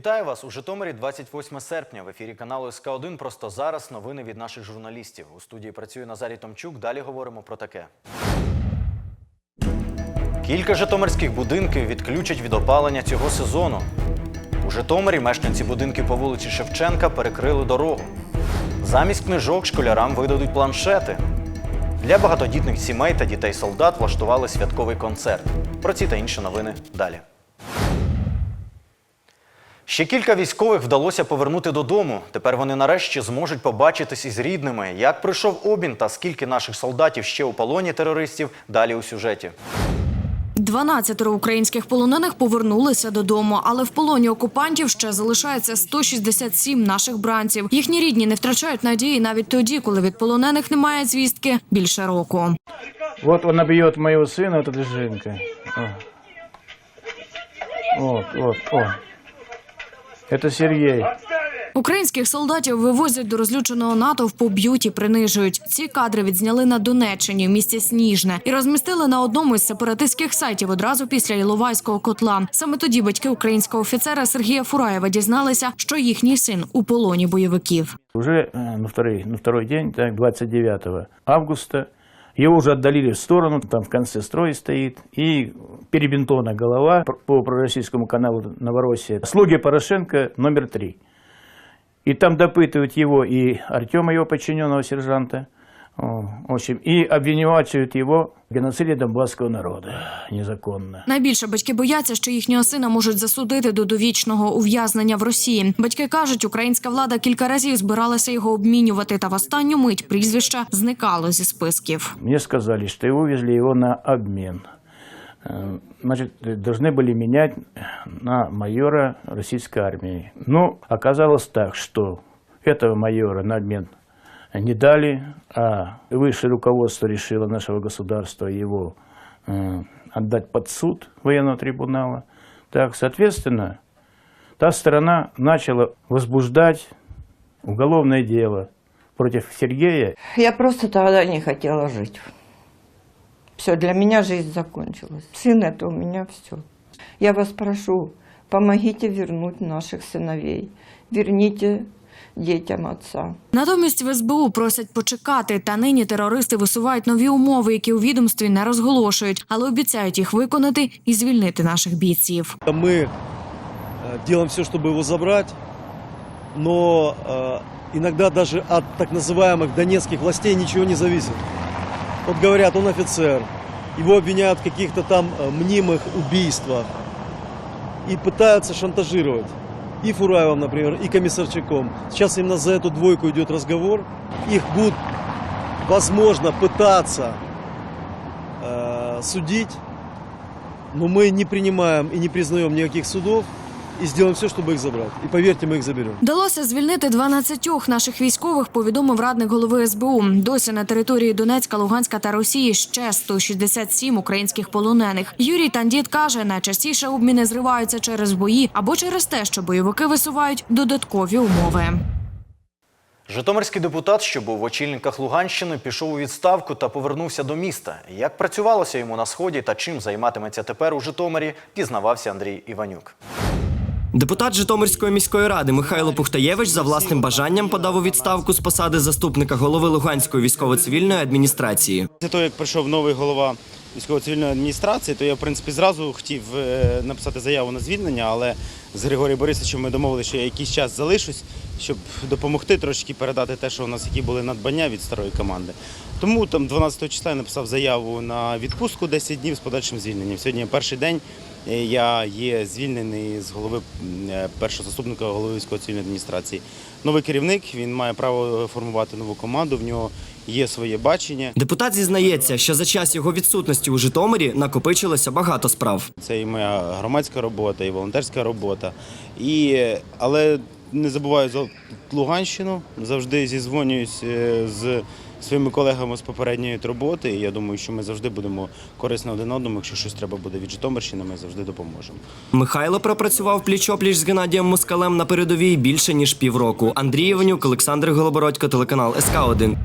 Вітаю вас у Житомирі 28 серпня. В ефірі каналу СК 1 Просто зараз новини від наших журналістів. У студії працює Назарій Томчук. Далі говоримо про таке. Кілька житомирських будинків відключать від опалення цього сезону. У Житомирі мешканці будинків по вулиці Шевченка перекрили дорогу. Замість книжок школярам видадуть планшети. Для багатодітних сімей та дітей солдат влаштували святковий концерт. Про ці та інші новини далі. Ще кілька військових вдалося повернути додому. Тепер вони нарешті зможуть побачитись із рідними. Як пройшов обмін та скільки наших солдатів ще у полоні терористів, далі у сюжеті. 12 українських полонених повернулися додому, але в полоні окупантів ще залишається 167 наших бранців. Їхні рідні не втрачають надії навіть тоді, коли від полонених немає звістки більше року. Вот он бьет моего сына, вот эта жинка. О. Вот, вот, о. Это Сергей. Українських солдатів вивозять до розлюченого натовпу, б'ють і принижують. Ці кадри відзняли на Донеччині в місті Сніжне і розмістили на одному із сепаратистських сайтів одразу після Іловайського котла. Саме тоді батьки українського офіцера Сергія Фураєва дізналися, що їхній син у полоні бойовиків. Уже э, на второй, на второй день, так, 29 августа, его уже отдалили в сторону, там в конце строй стоит, и перебинтована голова по пророссийскому каналу Новороссия. Слуги Порошенко номер три. И там допытывают его и Артема, его подчиненного сержанта, общем, и обвинувачивают его в геноциде донбасского народа незаконно. Найбільше батьки бояться, що їхнього сина можуть засудити до довічного ув'язнення в Росії. Батьки кажуть, українська влада кілька разів збиралася його обмінювати, та в останню мить прізвище зникало зі списків. Мне сказали, что его увезли его на обмен. Э, Значит, должны были менять на майора российской армии. Но оказалось так, что этого майора на обмен Не дали, а высшее руководство решило нашего государства его э, отдать под суд военного трибунала. Так, соответственно, та сторона начала возбуждать уголовное дело против Сергея Я просто тогда не хотела жить. Все, для меня жизнь закончилась. Сын это у меня все. Я вас прошу, помогите вернуть наших сыновей. Верните детям отца. Натомість в СБУ просять почекати, та нині терористи висувають нові умови, які у відомстві не розголошують, але обіцяють їх виконати і звільнити наших бійців. Мы э, делаем все, чтобы его забрать, но э, иногда даже от так называемых донецких властей ничего не зависит. Вот говорят, он офицер, его обвиняют в каких-то там э, мнимых убийствах и пытаются шантажировать. И Фураевым, например, и Комиссарчаком. Сейчас именно за эту двойку идет разговор. Их будут, возможно, пытаться э, судить, но мы не принимаем и не признаем никаких судов и сделаем все, чтобы их забрать. И поверьте, мы их заберем. Вдалося звільнити 12 наших військових, повідомив радник голови СБУ. Досі на території Донецька, Луганська та Росії ще 167 українських полонених. Юрій Тандіт каже, найчастіше обміни зриваються через бої або через те, що бойовики висувають додаткові умови. Житомирський депутат, що був в очільниках Луганщини, пішов у відставку та повернувся до міста. Як працювалося йому на сході та чим займатиметься тепер у Житомирі, дізнавався Андрій Іванюк. Депутат Житомирської міської ради Михайло Пухтаєвич за власним бажанням подав у відставку з посади заступника голови Луганської військово-цивільної адміністрації. Після того, як прийшов новий голова військово-цивільної адміністрації, то я, в принципі, зразу хотів е, написати заяву на звільнення, але з Григорієм Борисовичем ми домовилися, що я якийсь час залишусь, щоб допомогти трошки передати те, що у нас які були надбання від старої команди. Тому там 12 числа я написав заяву на відпустку 10 днів з подальшим звільненням. Сьогодні перший день. е, Я є звільнений з голови е, першого заступника голови військово-цивільної адміністрації. Новий керівник він має право формувати нову команду. В нього є своє бачення. Депутат зізнається, що за час його відсутності у Житомирі накопичилося багато справ. Це і моя громадська робота, і волонтерська робота. І, але не забуваю за Луганщину, завжди зізвонююсь е, з своїми колегами з попередньої роботи. І я думаю, що ми завжди будемо корисні один одному. Якщо щось треба буде від Житомирщини, ми завжди допоможемо. Михайло пропрацював пліч-опліч з Геннадієм Москалем на передовій більше ніж півроку. Андрій Іванюк, Олександр Голобородько, телеканал СК 1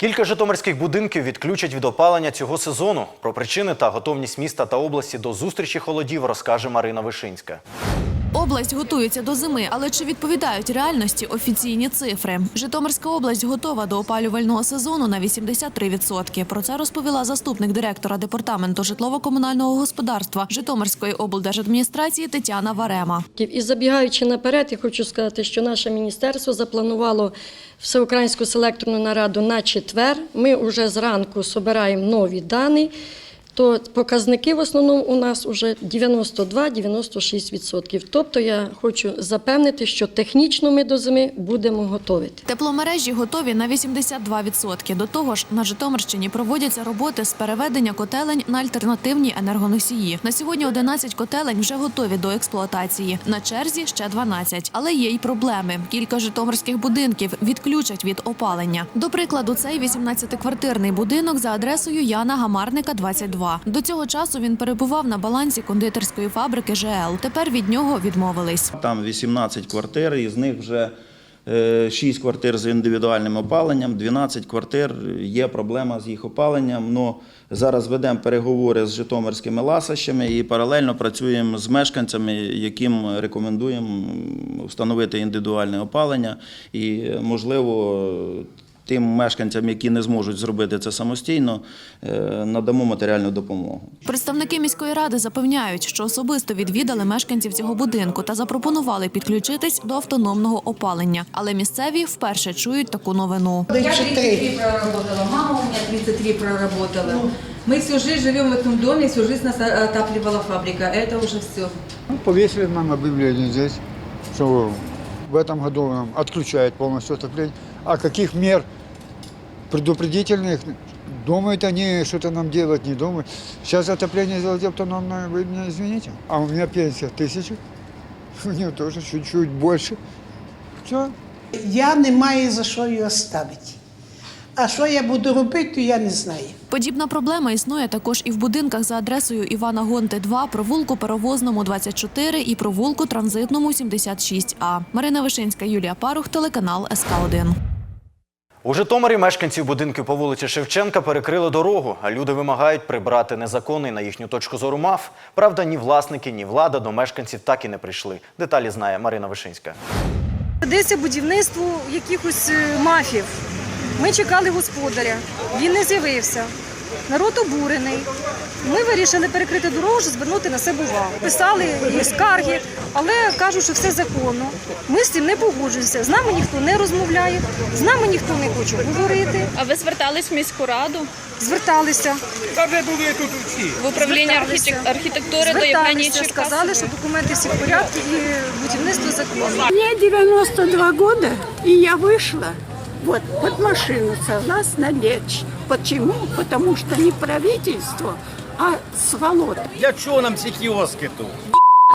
Кілька житомирських будинків відключать від опалення цього сезону. Про причини та готовність міста та області до зустрічі холодів розкаже Марина Вишинська. Область готується до зими, але чи відповідають реальності офіційні цифри? Житомирська область готова до опалювального сезону на 83%. Про це розповіла заступник директора департаменту житлово-комунального господарства Житомирської облдержадміністрації Тетяна Варема. І забігаючи наперед, я хочу сказати, що наше міністерство запланувало всеукраїнську селекторну нараду на четвер. Ми вже зранку збираємо нові дані. То показники в основному у нас вже 92-96%. Тобто я хочу запевнити, що технічно ми до зими будемо готові. Тепломережі готові на 82%. До того ж, на Житомирщині проводяться роботи з переведення котелень на альтернативні енергоносії. На сьогодні 11 котелень вже готові до експлуатації. На черзі ще 12. Але є й проблеми. Кілька житомирських будинків відключать від опалення. До прикладу, цей 18-квартирний будинок за адресою Яна Гамарника, 22. До цього часу він перебував на балансі кондитерської фабрики ЖЛ. Тепер від нього відмовились. Там 18 квартир, із них вже 6 квартир з індивідуальним опаленням, 12 квартир є проблема з їх опаленням. Но зараз ведемо переговори з житомирськими ласощами і паралельно працюємо з мешканцями, яким рекомендуємо встановити індивідуальне опалення. І, можливо, тим мешканцям, які не зможуть зробити це самостійно, е, надамо матеріальну допомогу. Представники міської ради запевняють, що особисто відвідали мешканців цього будинку та запропонували підключитись до автономного опалення. Але місцеві вперше чують таку новину. Я 33 проработала, мама у меня 33 проработала. Мы всю жизнь живем в этом доме, всю жизнь нас отапливала фабрика. Это уже все. Ну, Повесили нам объявление здесь, что в этом году нам отключают полностью отопление. А каких мер предупредительных, думают они что-то нам делать, не думают. Сейчас отопление сделать автономное, вы меня извините. А у меня пенсия тысяча, у нее тоже чуть-чуть больше. Все, Я не маю за що його ставити. А що я буду робити, то я не знаю. Подібна проблема існує також і в будинках за адресою Івана Гонти 2, провулку Перевозному 24 і провулку Транзитному 76А. Марина Вишинська, Юлія Парух, телеканал СК 1 у Житомирі мешканців будинків по вулиці Шевченка перекрили дорогу, а люди вимагають прибрати незаконний на їхню точку зору МАФ. Правда, ні власники, ні влада до мешканців так і не прийшли. Деталі знає Марина Вишинська. Ведеться будівництво якихось е, мафів. Ми чекали господаря, він не з'явився. Народ обурений. Ми вирішили перекрити дорогу, щоб звернути на себе увагу. Писали і скарги, але кажуть, що все законно. Ми з цим не погоджуємося. З нами ніхто не розмовляє, з нами ніхто не хоче говорити. А ви звертались в міську раду Зверталися. в управління архітек- архітектури до Євгенії сказали, що документи всі в порядку і будівництво законно. Мне 92 года, и я вышла вот под машину, согласно лечь. Почему? Потому что не правительство, а сволот. Для чого нам ці кіоски тут?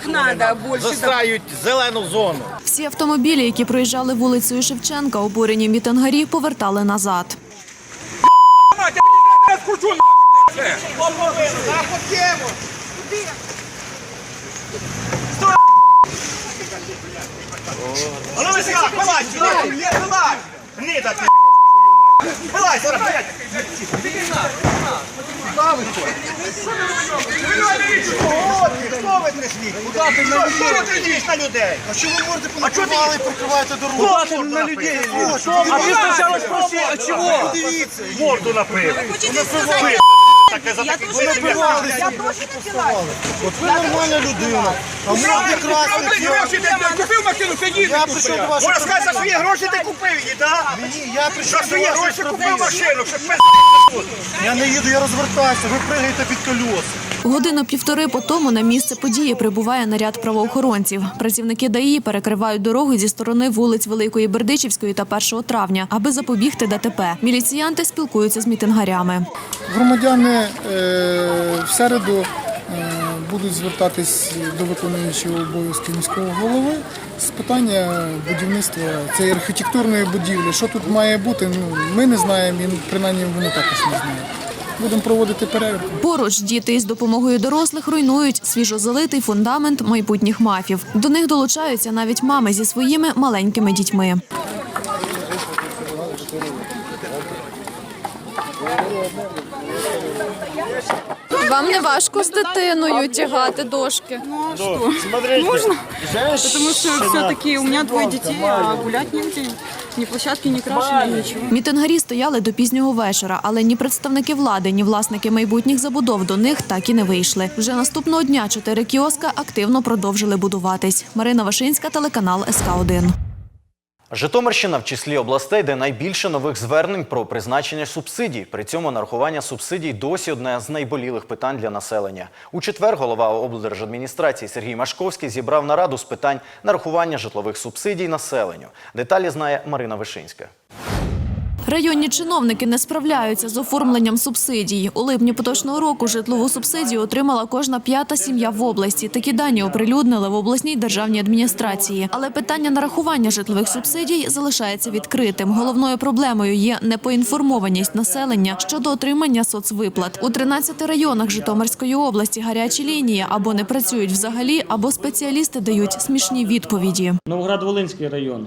Надо больше. Застраюють зелену зону. Всі автомобілі, які проїжджали вулицею Шевченка, обурені мітингарі, повертали назад. А чого ти прикриваєте дорогу? А ти на людей? А ти спочатку спроси, а чого? Морду напив. Таке не таке От ви нормальна людина, а можна красти. Купив машину, сидіть. Я прийшов до Можна сказати, за свої гроші ти купив її, так? Ні, я прийшов За свої гроші купив машину, щоб пи***. Я не їду, я розвертаюся, ви пригаєте під колеса. Годину півтори по тому на місце події прибуває наряд правоохоронців. Працівники ДАІ перекривають дороги зі сторони вулиць Великої Бердичівської та 1 травня, аби запобігти ДТП. Міліціянти спілкуються з мітингарями. Громадяни е, в середу е, будуть звертатись до виконуючого обов'язки міського голови з питання будівництва цієї архітектурної будівлі. Що тут має бути, ну, ми не знаємо, принаймні вони також не знають. Будемо проводити перевірку. Поруч діти із допомогою дорослих руйнують свіжозалитий фундамент майбутніх мафів. До них долучаються навіть мами зі своїми маленькими дітьми. Вам не важко з дитиною тягати дошки? Ну а что? Можно? Потому что все-таки у меня двое детей, а гулять негде. Ни площадки, ні краши, нічого. Мітингарі стояли до пізнього вечора, але ні представники влади, ні власники майбутніх забудов до них так і не вийшли. Вже наступного дня чотири кіоска активно продовжили будуватись. Марина Вашинська, телеканал СК 1 Житомирщина в числі областей, де найбільше нових звернень про призначення субсидій. При цьому нарахування субсидій досі одне з найболілих питань для населення. У четвер голова облдержадміністрації Сергій Машковський зібрав нараду з питань нарахування житлових субсидій населенню. Деталі знає Марина Вишинська. Районні чиновники не справляються з оформленням субсидій. У липні поточного року житлову субсидію отримала кожна п'ята сім'я в області. Такі дані оприлюднили в обласній державній адміністрації. Але питання нарахування житлових субсидій залишається відкритим. Головною проблемою є непоінформованість населення щодо отримання соцвиплат. У 13 районах Житомирської області гарячі лінії або не працюють взагалі, або спеціалісти дають смішні відповіді. Новоград-Волинський район.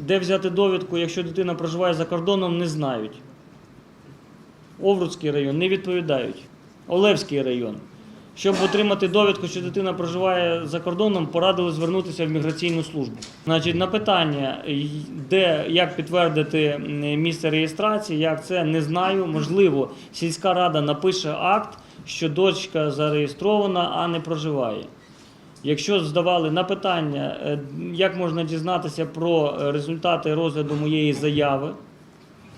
Де взяти довідку, якщо дитина проживає за кордоном, не знають. Овруцький район не відповідають. Олевський район. Щоб отримати довідку, що дитина проживає за кордоном, порадили звернутися в міграційну службу. Значить, на питання, де як підтвердити місце реєстрації, як це не знаю. Можливо, сільська рада напише акт, що дочка зареєстрована, а не проживає. Якщо здавали на питання, е, як можна дізнатися про е, результати розгляду моєї заяви,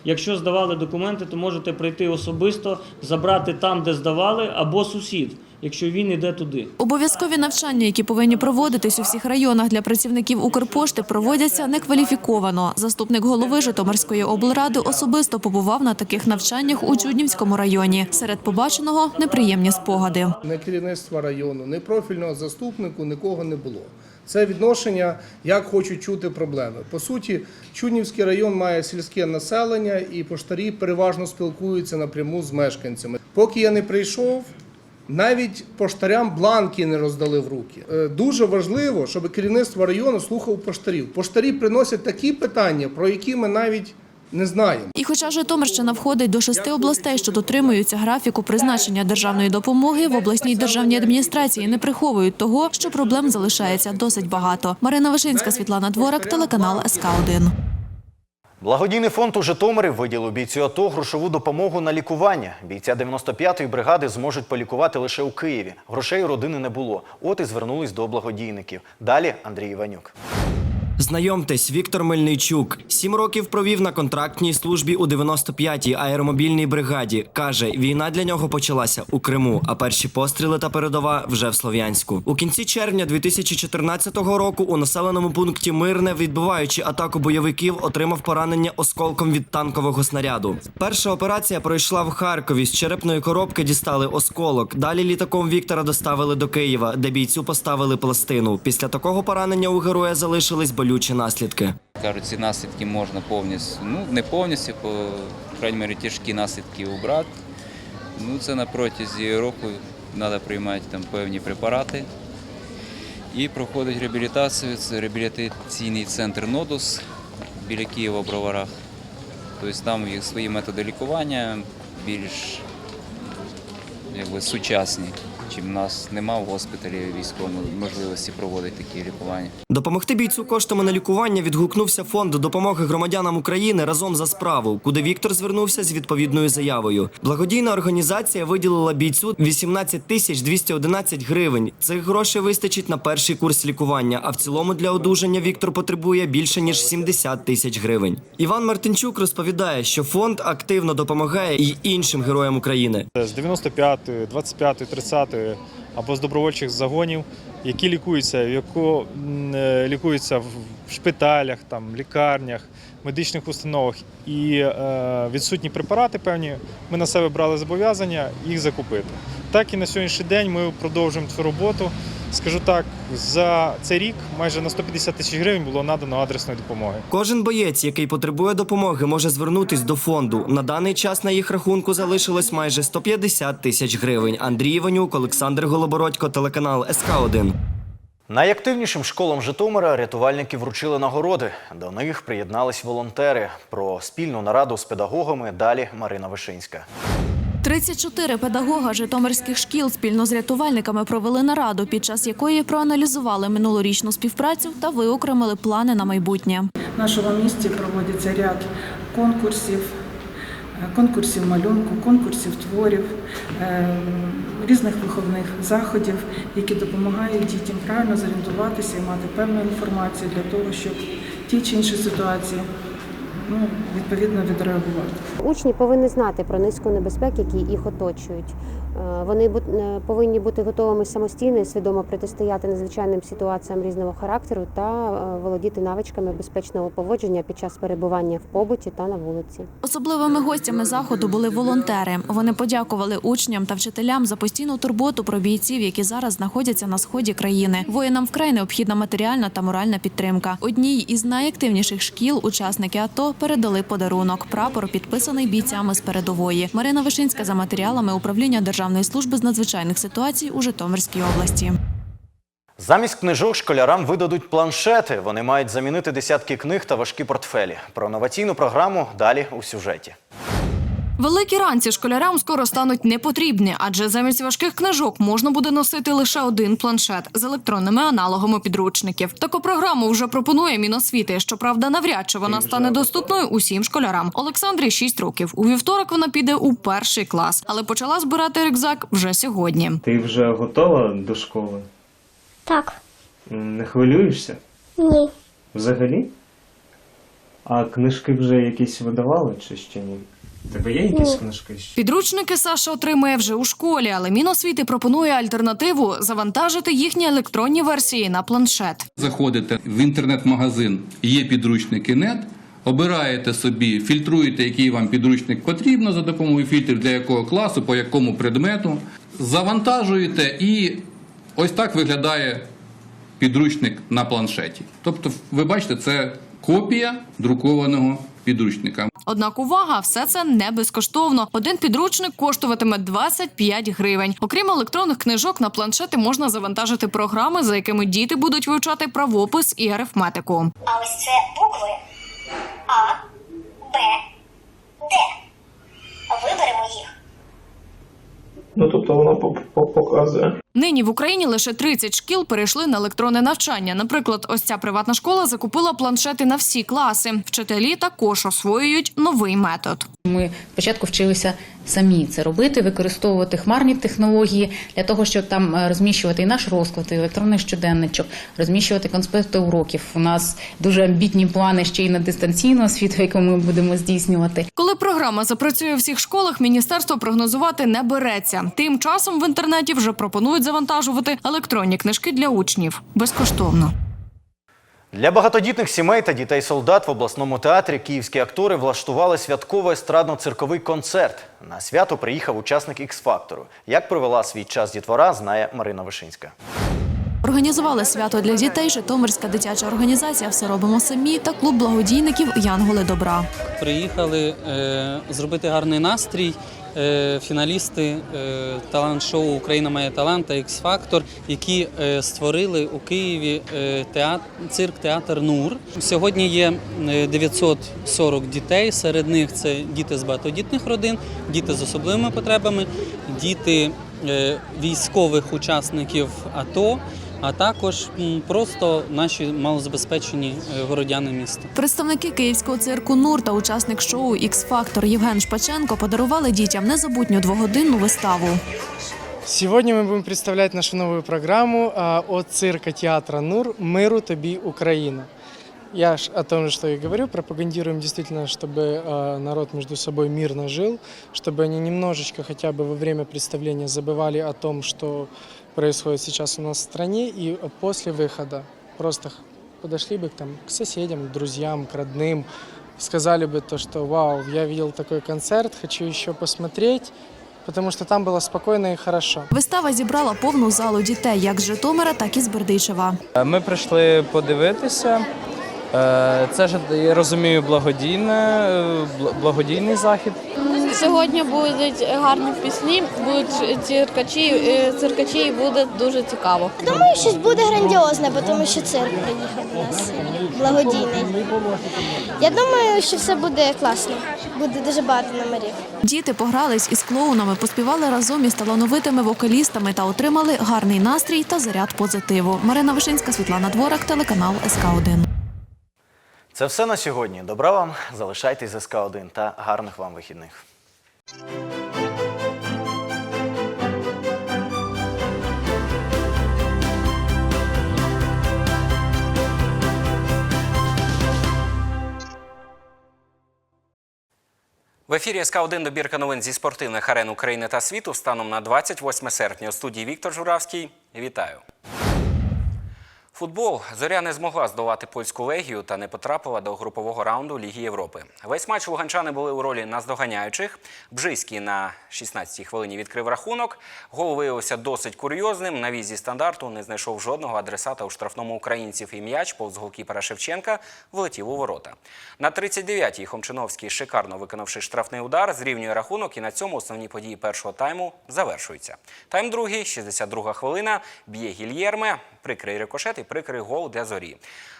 якщо здавали документи, то можете прийти особисто, забрати там, де здавали, або сусід, якщо він іде туди. Обов'язкові навчання, які повинні проводитись у всіх районах для працівників Укрпошти, проводяться некваліфіковано. Заступник голови Житомирської облради особисто побував на таких навчаннях у Чуднівському районі. Серед побаченого неприємні спогади. не керівництва району, не профільного заступнику, нікого не було. Це відношення, як хочуть чути проблеми. По суті, Чуднівський район має сільське населення, і поштарі переважно спілкуються напряму з мешканцями. Поки я не прийшов, навіть поштарям бланки не роздали в руки. Е, Дуже важливо, щоб керівництво району слухав поштарів. Поштарі приносять такі питання, про які ми навіть не знаємо. І хоча Житомирщина входить до шести областей, що дотримуються графіку призначення державної допомоги, в обласній державній адміністрації не приховують того, що проблем залишається досить багато. Марина Вишинська, Світлана Дворак, телеканал СК 1 Благодійний фонд у Житомирі виділив бійцю АТО грошову допомогу на лікування. Бійця 95-ї бригади зможуть полікувати лише у Києві. Грошей у родини не було. От і звернулись до благодійників. Далі Андрій Іванюк. Знайомтесь, Віктор Мельничук. Сім років провів на контрактній службі у 95-й аеромобільній бригаді. Каже, війна для нього почалася у Криму, а перші постріли та передова вже в Слов'янську. У кінці червня 2014 року у населеному пункті Мирне, відбиваючи атаку бойовиків, отримав поранення осколком від танкового снаряду. Перша операція пройшла в Харкові. З черепної коробки дістали осколок. Далі літаком Віктора доставили до Києва, де бійцю поставили пластину. Після такого поранення у героя залишились болючі наслідки. Кажуть, ці наслідки можна повністю, ну не повністю, по крайній мірі тяжкі наслідки убрати. Ну це на протязі року треба приймати там певні препарати і проходить реабілітацію. Це реабілітаційний центр Нодус біля Києва в Броварах. Тобто там свої методи лікування більш якби, сучасні, чим в нас нема в госпіталі військовому можливості проводити такі лікування. Допомогти бійцю коштами на лікування відгукнувся фонд допомоги громадянам України разом за справу, куди Віктор звернувся з відповідною заявою. Благодійна організація виділила бійцю 18 тисяч 211 гривень. Цих грошей вистачить на перший курс лікування. А в цілому для одужання Віктор потребує більше ніж 70 тисяч гривень. Іван Мартинчук розповідає, що фонд активно допомагає і іншим героям України. з 95-ї, 25-ї, 30-ї або з добровольчих загонів, які лікуються, яко е, лікуються в шпиталях, там, лікарнях, медичних установах і е, відсутні препарати певні, ми на себе брали зобов'язання їх закупити. Так і на сьогоднішній день ми продовжуємо цю роботу. Скажу так, за цей рік майже на 150 тисяч гривень було надано адресної допомоги. Кожен боєць, який потребує допомоги, може звернутись до фонду. На даний час на їх рахунку залишилось майже 150 тисяч гривень. Андрій Іванюк, Олександр Голобородько, телеканал СК 1 Найактивнішим школам Житомира рятувальники вручили нагороди. До них приєднались волонтери. Про спільну нараду з педагогами далі Марина Вишинська. 34 педагога житомирських шкіл спільно з рятувальниками провели нараду, під час якої проаналізували минулорічну співпрацю та виокремили плани на майбутнє. В нашому місті проводиться ряд конкурсів, е, конкурсів малюнку, конкурсів творів, е, різних виховних заходів, які допомагають дітям правильно зорієнтуватися і мати певну інформацію для того, щоб ті чи інші ситуації ну, відповідно відреагувати. Учні повинні знати про низку небезпек, які їх оточують. Е, Вони е, повинні бути готовими самостійно і свідомо протистояти надзвичайним ситуаціям різного характеру та е, володіти навичками безпечного поводження під час перебування в побуті та на вулиці. Особливими гостями заходу були волонтери. Вони подякували учням та вчителям за постійну турботу про бійців, які зараз знаходяться на сході країни. Воїнам вкрай необхідна матеріальна та моральна підтримка. Одній із найактивніших шкіл учасники АТО передали подарунок прапор, підписаний бійцями з передової. Марина Вишинська за матеріалами управління Державної служби з надзвичайних ситуацій у Житомирській області. Замість книжок школярам видадуть планшети. Вони мають замінити десятки книг та важкі портфелі. Про новаційну програму далі у сюжеті. Великі ранці школярам скоро стануть непотрібні, адже замість важких книжок можна буде носити лише один планшет з електронними аналогами підручників. Таку програму вже пропонує Міносвіти. Щоправда, навряд чи вона стане доступною усім школярам. Олександрі 6 років. У вівторок вона піде у перший клас, але почала збирати рюкзак вже сьогодні. Ти вже готова до школи? Так, Не хвилюєшся? ні. Взагалі? А книжки вже якісь видавали чи ще ні? Тебе є якісь книжки? ще? Підручники Саша отримує вже у школі, але Міносвіти пропонує альтернативу завантажити їхні електронні версії на планшет. Заходите в інтернет-магазин, є підручники нет, обираєте собі, фільтруєте, який вам підручник потрібно за допомогою фільтрів для якого класу, по якому предмету, завантажуєте і ось так виглядає підручник на планшеті. Тобто, ви бачите, це копія друкованого підручника. Однак увага, все це не безкоштовно. Один підручник коштуватиме 25 гривень. Окрім електронних книжок, на планшети можна завантажити програми, за якими діти будуть вивчати правопис і арифметику. А ось це букви А, Б, Д. Виберемо їх. Ну тобто вона показує. Нині в Україні лише 30 шкіл перейшли на електронне навчання. Наприклад, ось ця приватна школа закупила планшети на всі класи. Вчителі також освоюють новий метод. Ми спочатку вчилися самі це робити, використовувати хмарні технології для того, щоб там е, розміщувати і наш розклад, і електронний щоденничок, розміщувати конспекти уроків. У нас дуже амбітні плани ще й на дистанційну освіту, яку ми будемо здійснювати. Коли програма запрацює у всіх школах, міністерство прогнозувати не береться. Тим часом в інтернеті вже пропонують завантажувати електронні книжки для учнів безкоштовно. Для багатодітних сімей та дітей солдат в обласному театрі київські актори влаштували святковий естрадно-цирковий концерт. На свято приїхав учасник Ікс-фактору. Як провела свій час дітвора, знає Марина Вишинська. Організували свято для дітей Житомирська дитяча організація Все робимо самі та клуб благодійників Янголи добра. Приїхали е, зробити гарний настрій. Е, фіналісти е, талант-шоу Україна має талант та X-Factor, які е, створили у Києві театр, цирк театр Нур. Сьогодні є е, 940 дітей. Серед них це діти з багатодітних родин, діти з особливими потребами, діти військових учасників АТО А також м, просто наші малозабезпечені е, городяни міста. Представники київського цирку Нур та учасник шоу Ікс Фактор Євген Шпаченко подарували дітям незабутню двогодинну виставу. Сегодня мы будем представлять нашу новую программу а, от цирка театра НУР «Миру тобі Украина». Я ж о том же, что и говорю, пропагандируем действительно, чтобы а, народ между собой мирно жил, чтобы они немножечко хотя бы во время представления забывали о том, что происходит сейчас у нас в стране, и после выхода просто подошли бы к, там, к соседям, к друзьям, к родным, сказали бы то, что «Вау, я видел такой концерт, хочу еще посмотреть», потому что там было спокойно и хорошо. Вистава зібрала повну залу дітей як з Житомира, так і з Бердичева. Ми прийшли подивитися. Е, Це ж я розумію благодійне, е, бл- благодійний захід. Сьогодні будуть гарні пісні, будуть циркачі, е, циркачі і буде дуже цікаво. Думаю, щось буде грандіозне, бо тому що цирк приїхав до нас благодійний. Я думаю, що все буде класно. Буде дуже багато номерів. Діти погрались із клоунами, поспівали разом із талановитими вокалістами та отримали гарний настрій та заряд позитиву. Марина Вишинська, Світлана Дворак, телеканал СК 1 Це все на сьогодні. Добра вам, залишайтесь з СК 1 та гарних вам вихідних. В ефірі СК 1 добірка новин зі спортивних арен України та світу станом на 28 серпня. У студії Віктор Журавський. Вітаю. Футбол зоря не змогла здолати польську легію та не потрапила до групового раунду Ліги Європи. Весь матч луганчани були у ролі наздоганяючих. Бжиський на 16-й хвилині відкрив рахунок. Гол виявився досить курйозним. На візі стандарту не знайшов жодного адресата у штрафному українців і м'яч повз голкіпера Шевченка влетів у ворота. На 39-й Хомчиновський, шикарно виконавши штрафний удар, зрівнює рахунок і на цьому основні події першого тайму завершуються. Тайм другий, 62 хвилина, б'є Гільєрме, прикрий рикошет і прикрий гол для зорі.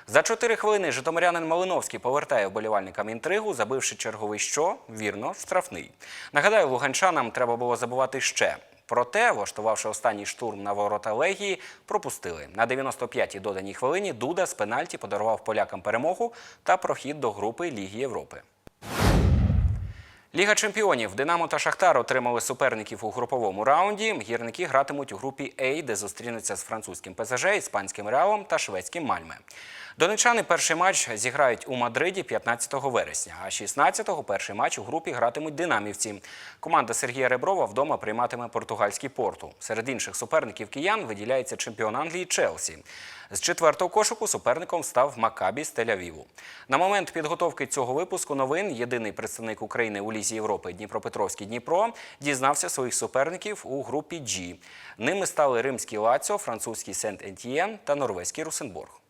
За 4 хвилини житомирянин Малиновський повертає вболівальникам інтригу, забивши черговий що? Вірно, штрафний. Нагадаю, луганчанам треба було забувати ще. Проте, влаштувавши останній штурм на ворота Легії, пропустили. На 95-й доданій хвилині Дуда з пенальті подарував полякам перемогу та прохід до групи Ліги Європи. Ліга чемпіонів Динамо та Шахтар отримали суперників у груповому раунді. Гірники гратимуть у групі А, де зустрінуться з французьким ПСЖ, іспанським Реалом та шведським Мальме. Донечани перший матч зіграють у Мадриді 15 вересня, а 16-го перший матч у групі гратимуть динамівці. Команда Сергія Реброва вдома прийматиме португальський порту. Серед інших суперників киян виділяється чемпіон Англії Челсі. З четвертого кошику суперником став Макабі з Тель-Авіву. На момент підготовки цього випуску новин єдиний представник України у Лізі Європи Дніпропетровський Дніпро дізнався своїх суперників у групі G. Ними стали римський Лаціо, французький Сент-Ентієн та норвезький Русенбург.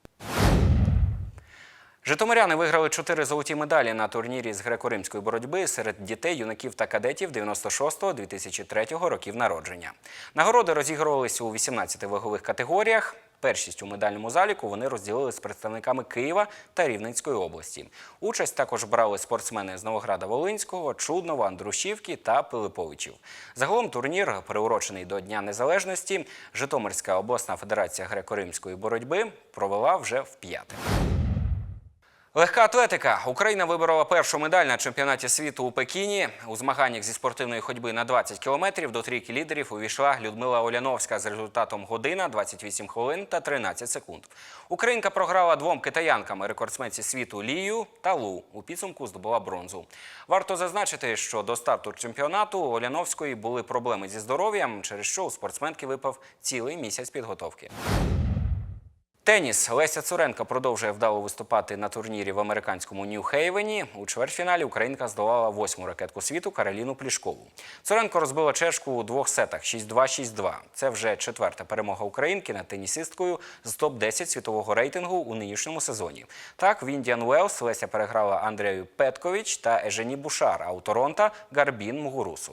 Житомиряни виграли чотири золоті медалі на турнірі з греко-римської боротьби серед дітей, юнаків та кадетів 96-2003 років народження. Нагороди розігрувалися у 18 вагових категоріях. Першість у медальному заліку вони розділили з представниками Києва та Рівненської області. Участь також брали спортсмени з Новограда Волинського, Чуднова, Андрушівки та Пилиповичів. Загалом турнір, приурочений до Дня Незалежності, Житомирська обласна федерація греко-римської боротьби провела вже вп'яте. Легка атлетика. Україна виборола першу медаль на чемпіонаті світу у Пекіні. У змаганнях зі спортивної ходьби на 20 кілометрів до трійки лідерів увійшла Людмила Оляновська з результатом година, 28 хвилин та 13 секунд. Українка програла двом китаянкам рекордсменці світу Лію та Лу. У підсумку здобула бронзу. Варто зазначити, що до старту чемпіонату у Оляновської були проблеми зі здоров'ям, через що у спортсменки випав цілий місяць підготовки. Теніс Леся Цуренко продовжує вдало виступати на турнірі в американському Нью-Хейвені. У чвертьфіналі Українка здолала восьму ракетку світу Кароліну Плішкову. Цуренко розбила чешку у двох сетах 6-2, 6-2. Це вже четверта перемога українки над тенісисткою з топ-10 світового рейтингу у нинішньому сезоні. Так, в Індіан Уелс Леся переграла Андрею Петкович та Ежені Бушар, а у Торонто Гарбін Мугурусу.